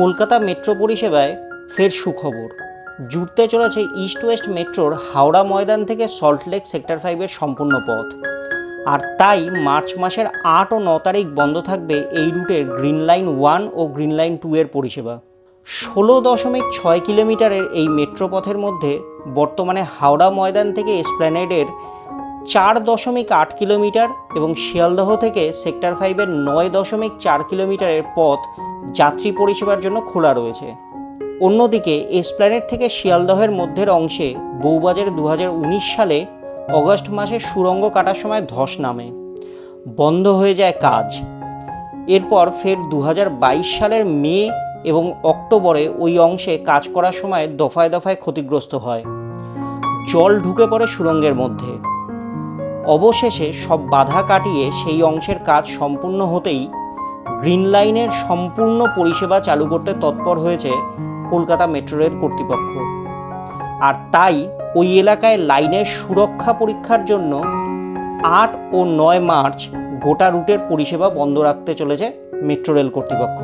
Kolkata metro পরিষেবায় ফের সুখবর। জুড়তে চলেছে ইস্ট ওয়েস্ট মেট্রোর হাওড়া ময়দান থেকে সল্টলেক সেক্টর ফাইভের সম্পূর্ণ পথ। আর তাই মার্চ মাসের আট ও ন তারিখ বন্ধ থাকবে এই রুটের গ্রিন লাইন ওয়ান ও গ্রিন লাইন টু এর পরিষেবা। ষোলো দশমিক ছয় কিলোমিটারের এই মেট্রো পথের মধ্যে বর্তমানে হাওড়া ময়দান থেকে এসপ্ল্যানেডের চার দশমিক আট কিলোমিটার এবং শিয়ালদহ থেকে সেক্টর ফাইভের নয় দশমিক চার কিলোমিটারের পথ যাত্রী পরিষেবার জন্য খোলা রয়েছে। অন্যদিকে এসপ্ল্যানেট থেকে শিয়ালদহের মধ্যের অংশে বউবাজারে দু উনিশ সালে অগস্ট মাসে সুরঙ্গ কাটার সময় ধস নামে। বন্ধ হয়ে যায় কাজ। এরপর ফের দু হাজার বাইশ সালের মে এবং অক্টোবরে ওই অংশে কাজ করার সময় দফায় দফায় ক্ষতিগ্রস্ত হয়। জল ঢুকে পড়ে সুরঙ্গের মধ্যে। অবশেষে সব বাধা কাটিয়ে সেই অংশের কাজ সম্পূর্ণ হতেই গ্রিন লাইনের সম্পূর্ণ পরিষেবা চালু করতে তৎপর হয়েছে কলকাতা মেট্রো রেল কর্তৃপক্ষ। আর তাই ওই এলাকায় লাইনের সুরক্ষা পরীক্ষার জন্য আট ও নয় মার্চ গোটা রুটের পরিষেবা বন্ধ রাখতে চলেছে মেট্রো রেল কর্তৃপক্ষ।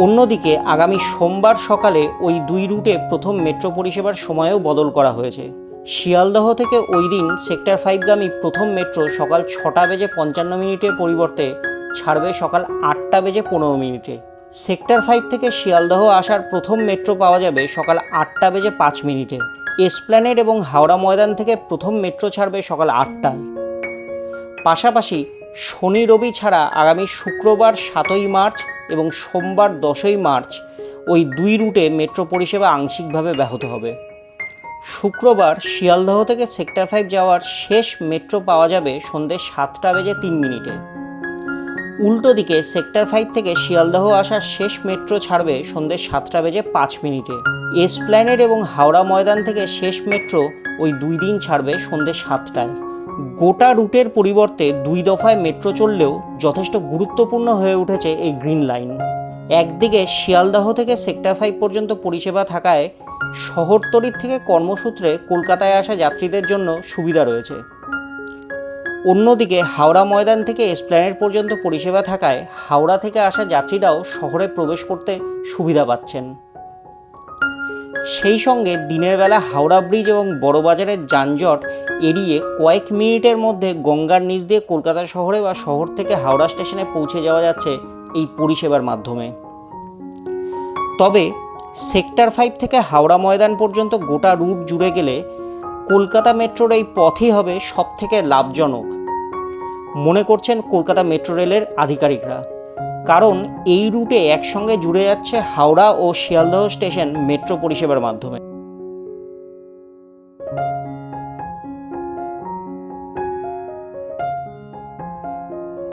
অন্যদিকে আগামী সোমবার সকালে ওই দুই রুটে প্রথম মেট্রো পরিষেবার সময়ও বদল করা হয়েছে। শিয়ালদহ থেকে ওই দিন সেক্টর ফাইভগামী প্রথম মেট্রো সকাল ছটা বেজে পঞ্চান্ন মিনিটের পরিবর্তে ছাড়বে সকাল আটটা বেজে পনেরো মিনিটে। সেক্টর ফাইভ থেকে শিয়ালদহ আসার প্রথম মেট্রো পাওয়া যাবে সকাল আটটা বেজে পাঁচ মিনিটে। এসপ্ল্যানেড এবং হাওড়া ময়দান থেকে প্রথম মেট্রো ছাড়বে সকাল আটটায়। পাশাপাশি শনি রবি ছাড়া আগামী শুক্রবার সাতই মার্চ এবং সোমবার দশই মার্চ ওই দুই রুটে মেট্রো পরিষেবা আংশিকভাবে ব্যাহত হবে। শুক্রবার শিয়ালদহ থেকে সেক্টর ফাইভ যাওয়ার শেষ মেট্রো পাওয়া যাবে সন্ধ্যে সাতটা বেজে তিন মিনিটে। উল্টো দিকে সেক্টর ফাইভ থেকে শিয়ালদহ আসার শেষ মেট্রো ছাড়বে সন্ধ্যে সাতটা বেজে পাঁচ মিনিটে। এসপ্ল্যানেড এবং হাওড়া ময়দান থেকে শেষ মেট্রো ওই দুই দিন ছাড়বে সন্ধ্যে সাতটায়। গোটা রুটের পরিবর্তে দুই দফায় মেট্রো চললেও যথেষ্ট গুরুত্বপূর্ণ হয়ে উঠেছে এই গ্রিন লাইন। একদিকে শিয়ালদহ থেকে সেক্টর ফাইভ পর্যন্ত পরিষেবা থাকায় শহরতলির থেকে কর্মসূত্রে কলকাতায় আসা যাত্রীদের জন্য সুবিধা রয়েছে। অন্যদিকে হাওড়া ময়দান থেকে এসপ্ল্যানেড পর্যন্ত পরিষেবা থাকায় হাওড়া থেকে আসা যাত্রীরাও শহরে প্রবেশ করতে সুবিধা পাচ্ছেন। সেই সঙ্গে দিনের বেলা হাওড়া ব্রিজ এবং বড়বাজারের যানজট এড়িয়ে কয়েক মিনিটের মধ্যে গঙ্গার নিচ দিয়ে কলকাতা শহরে বা শহর থেকে হাওড়া স্টেশনে পৌঁছে যাওয়া যাচ্ছে এই পরিষেবার মাধ্যমে। তবে সেক্টর ফাইভ থেকে হাওড়া ময়দান পর্যন্ত গোটা রুট জুড়ে গেলে কলকাতা মেট্রোর এই পথই হবে সবথেকে লাভজনক। মনে করছেন কলকাতা মেট্রো রেলের আধিকারিকরা। কারণ এই রুটে একসঙ্গে জুড়ে যাচ্ছে হাওড়া ও শিয়ালদহ স্টেশন মেট্রো পরিষেবার মাধ্যমে।